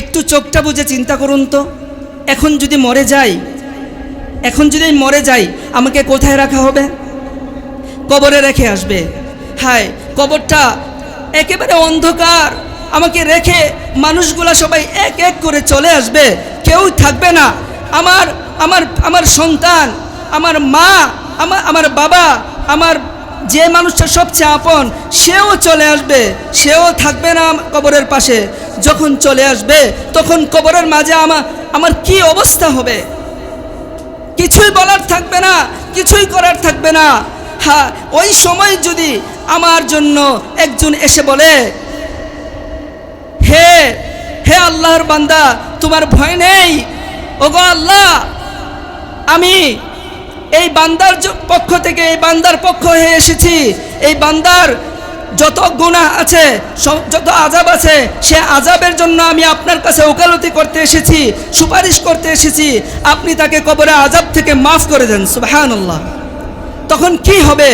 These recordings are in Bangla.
একটু চোখটা বুঝে চিন্তা করুন তো। এখন যদি মরে যাই, এখন যদি মরে যাই, আমাকে কোথায় রাখা হবে? কবরে রেখে আসবে। হায়, কবরটা একেবারে অন্ধকার। আমাকে রেখে মানুষগুলা সবাই এক এক করে চলে আসবে। কেউ থাকবে না। আমার আমার আমার সন্তান, আমার মা আমার আমার বাবা, আমার যে মানুষটা সবচেয়ে আপন, সেও চলে আসবে। সেও থাকবে না কবরের পাশে। যখন চলে আসবে, তখন কবরের মাঝে আমার আমার কি অবস্থা হবে? কিছুই বলার থাকবে না, কিছুই করার থাকবে না। হ্যাঁ ওই সময় যদি আমার জন্য একজন এসে বলে, হে হে আল্লাহর বান্দা, তোমার ভয় নেই? ওগো আল্লাহ, আমি এই বান্দার পক্ষ থেকে, এই বান্দার পক্ষ হয়ে এসেছি। এই বান্দার যত গুনাহ আছে যত আজাব আছে, সে আজাবের জন্য আমি আপনার কাছে ওকালতি করতে এসেছি, সুপারিশ করতে এসেছি। আপনি তাকে কবরে আজাব থেকে মাফ করে দেন সুবাহান আল্লাহ তখন কি হবে?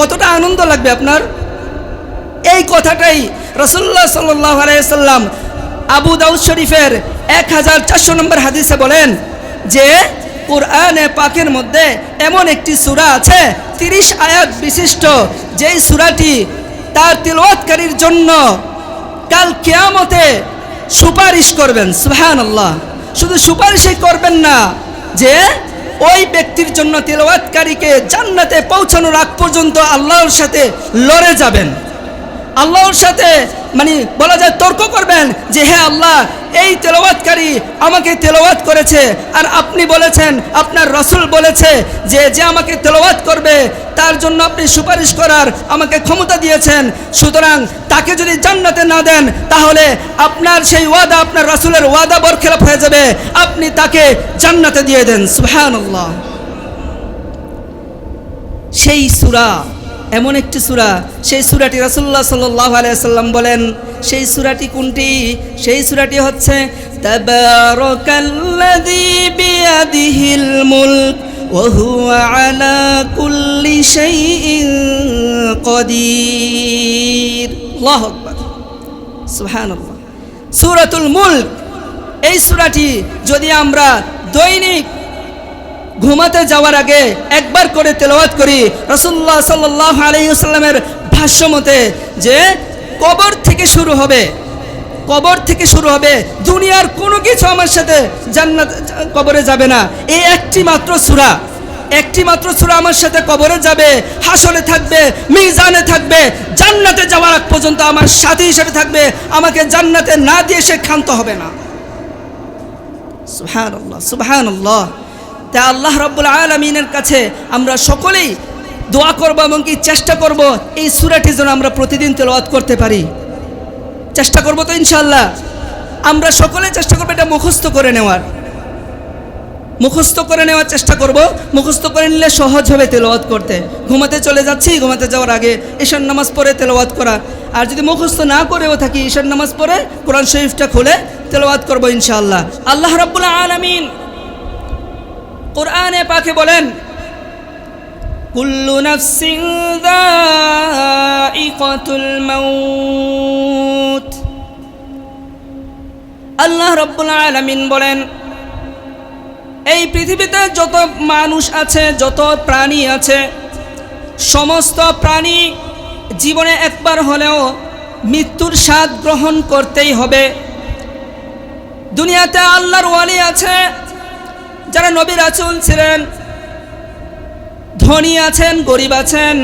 কতটা আনন্দ লাগবে আপনার? এই কথাটাই রসুল্লাহ সাল্লাহ আলাইসাল্লাম আবু দাউদ শরীফের এক হাজার চারশো নম্বর হাদিসে বলেন যে, কোরআনে পাকের মধ্যে এমন একটি সূরা আছে, তিরিশ আয়াত বিশিষ্ট। যেই সূরাটি তার তিলওয়াতকারীর জন্য কাল কেয়ামতে সুপারিশ করবেন সুহান আল্লাহ শুধু সুপারিশই করবেন না, যে ওই ব্যক্তির জন্য তিলওয়াতকারীকে জান্নাতে পৌঁছানোর আগ পর্যন্ত আল্লাহর সাথে লড়ে যাবেন। আল্লাহর সাথে মানে বলা যায় তর্ক করবেন যে হ্যাঁ আল্লাহ, এই তেলাওয়াতকারী আমাকে তেলাওয়াত করেছে। আর আপনি বলেছেন, আপনার রসুল বলেছে যে যে আমাকে তেলাওয়াত করবে, তার জন্য আপনি সুপারিশ করার আমাকে ক্ষমতা দিয়েছেন। সুতরাং তাকে যদি জান্নাতে না দেন, তাহলে আপনার সেই ওয়াদা, আপনার রসুলের ওয়াদা বরখেলাপ হয়ে যাবে। আপনি তাকে জান্নাতে দিয়ে দেন। সুবহানাল্লাহ। সেই সুরা এমন একটি সুরা সেই সুরাটি রাসুল্লাহ সাল্লাহ আলাইসাল্লাম বলেন সেই সুরাটি কোনটি সেই সুরাটি হচ্ছে তাবারাকাল্লাযী বিয়াদিহিল মুলক وهو على كل شيء قدير الله أكبر سبحان الله সূরাতুল মুলক এই সূরাটি যদি আমরা দৈনিক ঘুমাতে যাওয়ার আগে একবার করে তেলাওয়াত করি। রসুল্লাহ সাল্লাহ আলহিউসাল্লামের ভাষ্য মতে যে কবর থেকে শুরু হবে, কবর থেকে শুরু হবে, দুনিয়ার কোনো কিছু আমার সাথে জান্নাত, কবরে যাবে না। এই একটি মাত্র সুরা। একটি মাত্র সুরা আমার সাথে কবরে যাবে হাসলে থাকবে, মিজানে থাকবে, জান্নাতে যাওয়ার আগ পর্যন্ত আমার সাথী হিসেবে থাকবে, আমাকে জান্নাতে না দিয়ে সে ক্ষান্ত হবে না। সুহান আল্লাহ তাই আল্লাহ রব্বুল আলমিনের কাছে আমরা সকলেই দোয়া করব এবং কি চেষ্টা করব এই সুরাটি যেন আমরা প্রতিদিন তেলাওয়াত করতে পারি। চেষ্টা করব তো ইনশাল্লাহ আমরা সকলে চেষ্টা করব এটা মুখস্থ করে নেওয়ার। মুখস্থ করে নেওয়ার চেষ্টা করব। মুখস্থ করে নিলে সহজ হবে তেলাওয়াত করতে। ঘুমাতে চলে যাচ্ছি, ঘুমাতে যাওয়ার আগে ঈশান নামাজ পড়ে তেলাওয়াত করা। আর যদি মুখস্থ না করেও থাকি ঈশান নামাজ পড়ে, কোরআন শরীফটা খুলে তেলাওয়াত করব ইনশাআল্লাহ। আল্লাহ রাব্বুল আলামিন কোরআনে পাকে বলেন, কুল্লু নাফসিন যায়িকাতুল মাউত। আল্লাহ রব্বুল আলামিন বলেন, এই পৃথিবীতে যত মানুষ আছে, যত প্রাণী আছে, সমস্ত প্রাণী জীবনে একবার হলেও মৃত্যুর স্বাদ গ্রহণ করতেই হবে। দুনিয়াতে আল্লাহর ওয়ালি আছে যারা নবী রাসূল ছিলেন, ধনী আছেন, গরিব আছেন,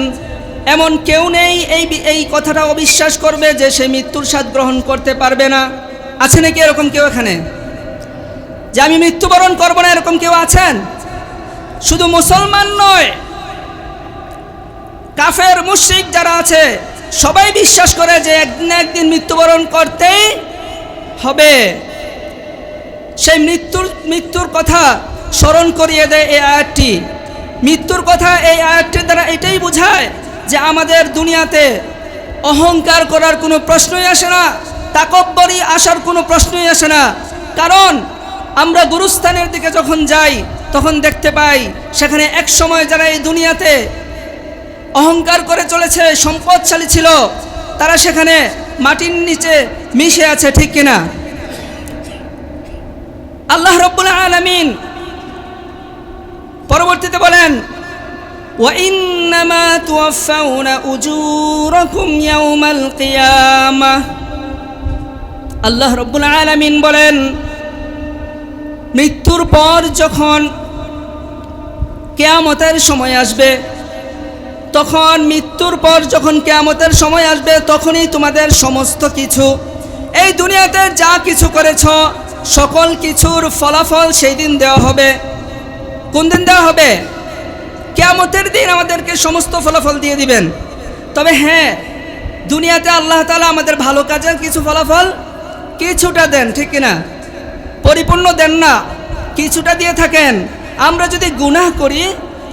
এমন কেউ নেই, এই এই কথাটা অবিশ্বাস করবে যে সে মৃত্যুর স্বাদ গ্রহণ করতে পারবে না। আছে নাকি এরকম কেউ এখানে? যে আমি মৃত্যুবরণ করব না, এরকম কেউ আছেন? শুধু মুসলমান নয়, কাফের, মুশরিক যারা আছে, সবাই বিশ্বাস করে যে একদিন একদিন মৃত্যুবরণ করতেই হবে। সেই মৃত্যুর মৃত্যুর কথা স্মরণ করিয়ে দেয় এই আয়াতটি। মৃত্যুর কথা এই আয়াতটির দ্বারা এটাই বোঝায় যে আমাদের দুনিয়াতে অহংকার করার কোনো প্রশ্নই আসে না, তাকব্বরি আসার কোনো প্রশ্নই আসে না। কারণ আমরা গুরুস্থানের দিকে যখন যাই, তখন দেখতে পাই সেখানে এক সময় যারা এই দুনিয়াতে অহংকার করে চলেছে, সম্পদশালী ছিল, তারা সেখানে মাটির নিচে মিশে আছে, ঠিক কিনা? আলামিন পরবর্তীতে বলেন وإنما توفون أجوركم يوم القيامة আল্লাহ রব্বুল আলামিন বলেন মৃত্যুর পর যখন কেয়ামতের সময় আসবে তখন মৃত্যুর পর যখন কেয়ামতের সময় আসবে তখনই তোমাদের সমস্ত কিছু এই দুনিয়াতে যা কিছু করেছ সকল কিছুর ফলাফল সেই দিন দেওয়া হবে কোন দিন দেওয়া হবে? কেয়ামতের দিন আমাদেরকে সমস্ত ফলাফল দিয়ে দিবেন। তবে হ্যাঁ দুনিয়াতে আল্লাহ তালা আমাদের ভালো কাজের কিছু ফলাফল কিছুটা দেন, ঠিক কিনা? পরিপূর্ণ দেন না, কিছুটা দিয়ে থাকেন। আমরা যদি গুনাহ করি,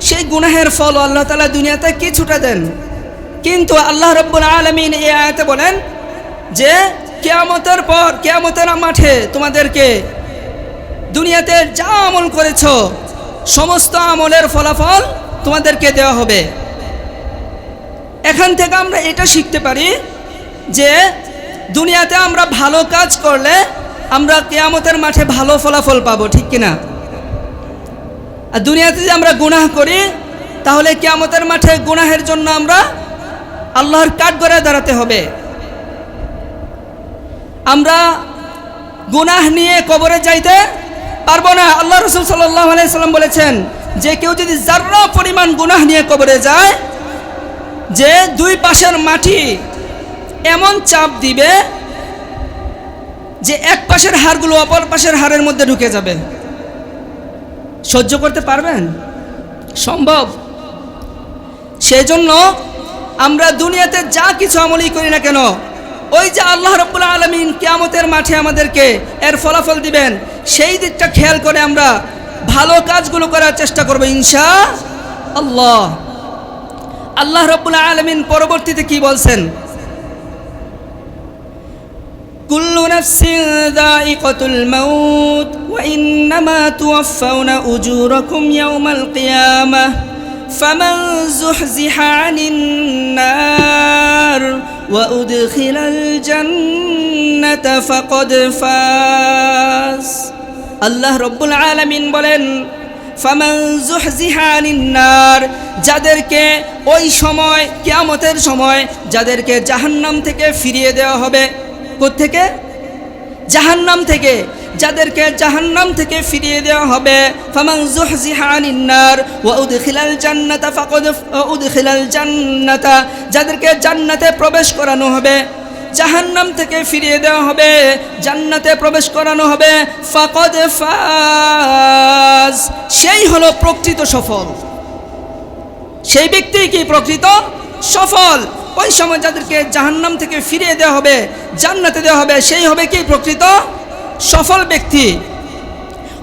সেই গুনাহের ফল আল্লাহ তালা দুনিয়াতে কিছুটা দেন। কিন্তু আল্লাহ রব্বুল আলমিন এই আয়াতে বলেন যে, কেয়ামতের পর, কেয়ামতের মাঠে তোমাদেরকে দুনিয়াতে যা আমল করেছ সমস্ত আমলের ফলাফল তোমাদেরকে দেওয়া হবে। এখান থেকে আমরা এটা শিখতে পারি যে দুনিয়াতে আমরা ভালো কাজ করলে আমরা কেয়ামতের মাঠে ভালো ফলাফল পাবো, ঠিক কিনা? আর দুনিয়াতে যদি আমরা গুনাহ করি, তাহলে কেয়ামতের মাঠে গুনাহের জন্য আমরা আল্লাহর কাঠ গড়ে দাঁড়াতে হবে। আমরা গুনাহ নিয়ে কবরে যাইতে পারব না। আল্লাহ রসুল সাল্লাহ আলাইসাল্লাম বলেছেন, যে কেউ যদি যার্রা পরিমাণ গুনাহ নিয়ে কবরে যায়, যে দুই পাশের মাটি এমন চাপ দিবে যে এক পাশের হাড়গুলো অপর পাশের হাড়ের মধ্যে ঢুকে যাবে। সহ্য করতে পারবেন? সম্ভব। সেজন্য আমরা দুনিয়াতে যা কিছু আমলই করি না কেন ওই যে আল্লাহ রব্বুল্লা আলমিন কেয়ামতের মাঠে আমাদেরকে এর ফলাফল দিবেন, সেই দিকটা খেয়াল করে আমরা ভালো কাজগুলো করার চেষ্টা করব ইনশা আল্লাহ আল্লাহ রব্বুল্লা আলমিন পরবর্তীতে কি বলছেন? কুল্লু নাফসিন দাইকাতুল মাউত ওয়া ইন্নামা তুওয়াফাউনা উজুরাকুম ইয়াউমাল কিয়ামাহ ফামান যুহজিহা আনিন নার وأدخل الجنة فقد فاز আল্লাহ রব্বুল আলামিন বলেন ফামান জুহজিহা আনিন নার যাদেরকে ওই সময় কিয়ামতের সময় যাদেরকে জাহান্নাম থেকে ফিরিয়ে দেওয়া হবে থেকে জাহান্নাম থেকে যাদেরকে জাহান্নাম থেকে ফিরিয়ে দেওয়া হবে। ফামান জুহজিহা আনিন নার ওয়া উদখিলাল জান্নাতা ফাকাদ উদখিলাল জান্নাতা, যাদেরকে জান্নাতে প্রবেশ করানো হবে, জাহান্নাম থেকে ফিরিয়ে দেওয়া হবে, জান্নাতে প্রবেশ করানো হবে, ফাকদ ফাজ। সেই হলো প্রকৃত সফল। সেই ব্যক্তি কি প্রকৃত? সফল। ওই সময় যাদেরকে জাহান্নাম থেকে ফিরিয়ে দেওয়া হবে, জান্নাতে দেওয়া হবে, সেই হবে কি প্রকৃত? সফল ব্যক্তি।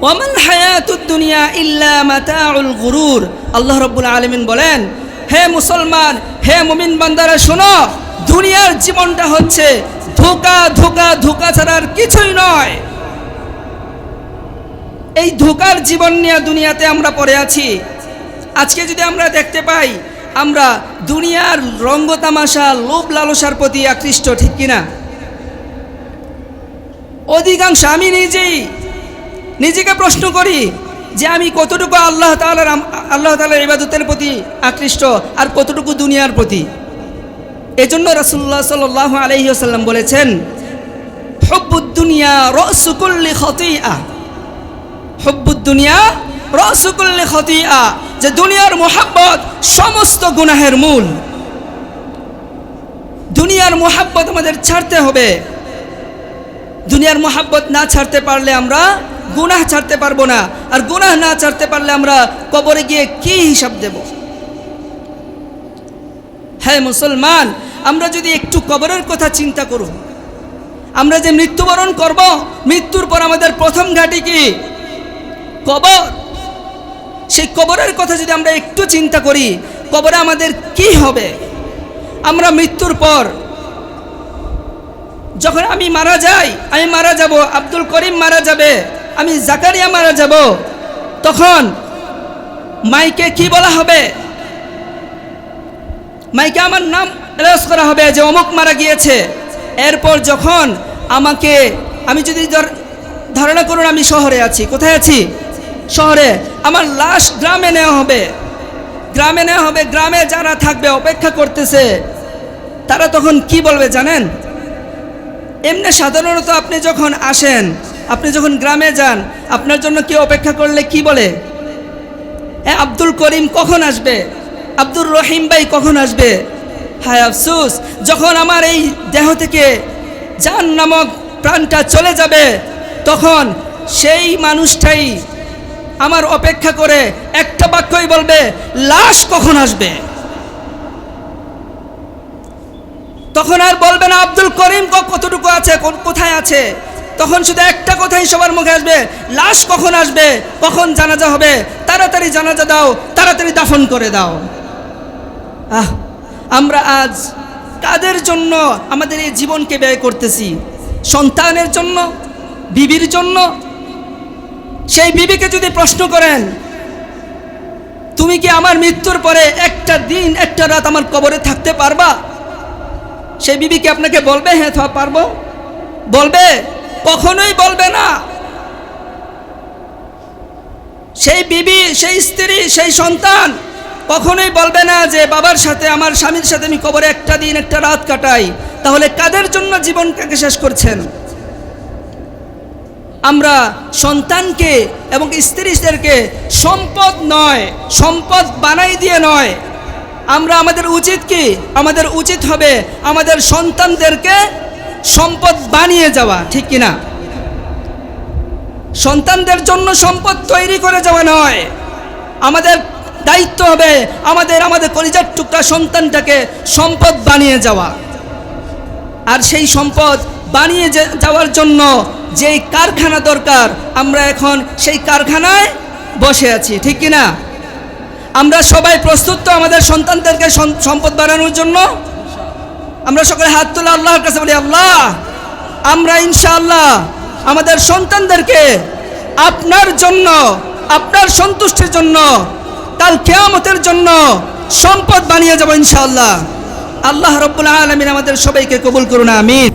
ওয়ামাল হায়াতুদ দুনিয়া ইল্লা মাতাউল গুরুর। আল্লাহ রব্বুল আলামিন বলেন, হে মুসলমান, হে মুমিন বান্দারা, শোনো, দুনিয়ার জীবনটা হচ্ছে ধোকা ধোকা ধোকা ছাড়ার কিছুই নয়। এই ধোকার জীবন নিয়ে দুনিয়াতে আমরা পড়ে আছি। আজকে যদি আমরা দেখতে পাই, আমরা দুনিয়ার রঙ্গ তামাশা, লোভ লালসার প্রতি আকৃষ্ট, ঠিক কিনা? অধিকাংশ আমি নিজেই নিজেকে প্রশ্ন করি যে আমি কতটুকু আল্লাহ তালার আল্লাহ তালার ইবাদতের প্রতি আকৃষ্ট আর কতটুকু দুনিয়ার প্রতি। এজন্য রাসুল্লাহ সাল আলহি আসাল্লাম বলেছেন হব্বুদ্দুনিয়া রসুকুল্লি খতিয়া হব্বুদ্দুনিয়া রসুকুল্লি খতিয়া যে দুনিয়ার মোহাব্বত সমস্ত গুনাহের মূল। দুনিয়ার মোহাব্বত আমাদের ছাড়তে হবে। দুনিয়ার মোহাব্বত না ছাড়তে পারলে আমরা গুনাহ ছাড়তে পারব না। আর গুনাহ না ছাড়তে পারলে আমরা কবরে গিয়ে কি হিসাব দেব? হ্যাঁ মুসলমান, আমরা যদি একটু কবরের কথা চিন্তা করব আমরা যে মৃত্যুবরণ করব, মৃত্যুর পর আমাদের প্রথম ঘাটি কি? কবর। সেই কবরের কথা যদি আমরা একটু চিন্তা করি, কবরে আমাদের কি হবে? আমরা মৃত্যুর পর যখন আমি মারা যাই, আমি মারা যাব, আব্দুল করিম মারা যাবে, আমি জাকারিয়া মারা যাব, তখন মাইকে কি বলা হবে? মাইকে আমার নাম অ্যালাউন্স করা হবে যে অমুক মারা গিয়েছে। এরপর যখন আমাকে, আমি যদি ধারণা করুন আমি শহরে আছি। কোথায় আছি? শহরে। আমার লাশ গ্রামে নেওয়া হবে। গ্রামে নেওয়া হবে। গ্রামে যারা থাকবে, অপেক্ষা করতেছে, তারা তখন কি বলবে জানেন? এমনি সাধারণত আপনি যখন আসেন, আপনি যখন গ্রামে যান, আপনার জন্য কি অপেক্ষা করলে কি বলে? হ্যাঁ আব্দুল করিম কখন আসবে? আব্দুর রহিম ভাই কখন আসবে? হায় আফসুস, যখন আমার এই দেহ থেকে জান নামক প্রাণটা চলে যাবে, তখন সেই মানুষটাই আমার অপেক্ষা করে একটা বাক্যই বলবে, লাশ কখন আসবে? তখন আর বলবে না, আব্দুল করিম কতটুকু আছে, কোন কোথায় আছে? তখন শুধু একটা কথাই সবার মুখে আসবে, লাশ কখন আসবে? কখন জানাজা হবে? তাড়াতাড়ি জানাজা দাও, তাড়াতাড়ি দাফন করে দাও। আহ, আমরা আজ কাদের জন্য আমাদের এই জীবনকে ব্যয় করতেছি? সন্তানের জন্য? বিবির জন্য? সেই বিবিকে যদি প্রশ্ন করেন, তুমি কি আমার মৃত্যুর পরে একটা দিন, একটা রাত আমার কবরে থাকতে পারবা? সেই বিবি কি আপনাকে বলবে? হ্যাঁ থা, পারব। বলবে? কখনোই বলবে না। সেই বিবি, সেই স্ত্রী, সেই সন্তান কখনোই বলবে না যে, বাবার সাথে, আমার স্বামীর সাথে আমি কবরে একটা দিন, একটা রাত কাটাই। তাহলে কাদের জন্য জীবনটাকে শেষ করছেন? আমরা সন্তানকে এবং স্ত্রীদেরকে সম্পদ নয়, সম্পদ বানাই দিয়ে নয় আমরা আমাদের উচিত কি? আমাদের উচিত হবে আমাদের সন্তানদেরকে সম্পদ বানিয়ে যাওয়া, ঠিক কি না সন্তানদের জন্য সম্পদ তৈরি করে যাওয়া নয়। আমাদের দায়িত্ব হবে আমাদের আমাদের কলিজার টুকরা সন্তানটাকে সম্পদ বানিয়ে যাওয়া। আর সেই সম্পদ বানিয়ে যাওয়ার জন্য যেই কারখানা দরকার, আমরা এখন সেই কারখানায় বসে আছি, ঠিক কি না আমরা সবাই প্রস্তুত তো আমাদের সন্তানদেরকে সম্পদ বানানোর জন্য? আমরা সকলে হাত তুলে আল্লাহর কাছে বলি, আল্লাহ, আমরা ইনশাআল্লাহ আমাদের সন্তানদেরকে আপনার জন্য, আপনার সন্তুষ্টির জন্য, কাল কেয়ামতের জন্য সম্পদ বানিয়ে যাব ইনশাআল্লাহ। আল্লাহ রব্বুল আলমিন আমাদের সবাইকে কবুল করুন, আমিন।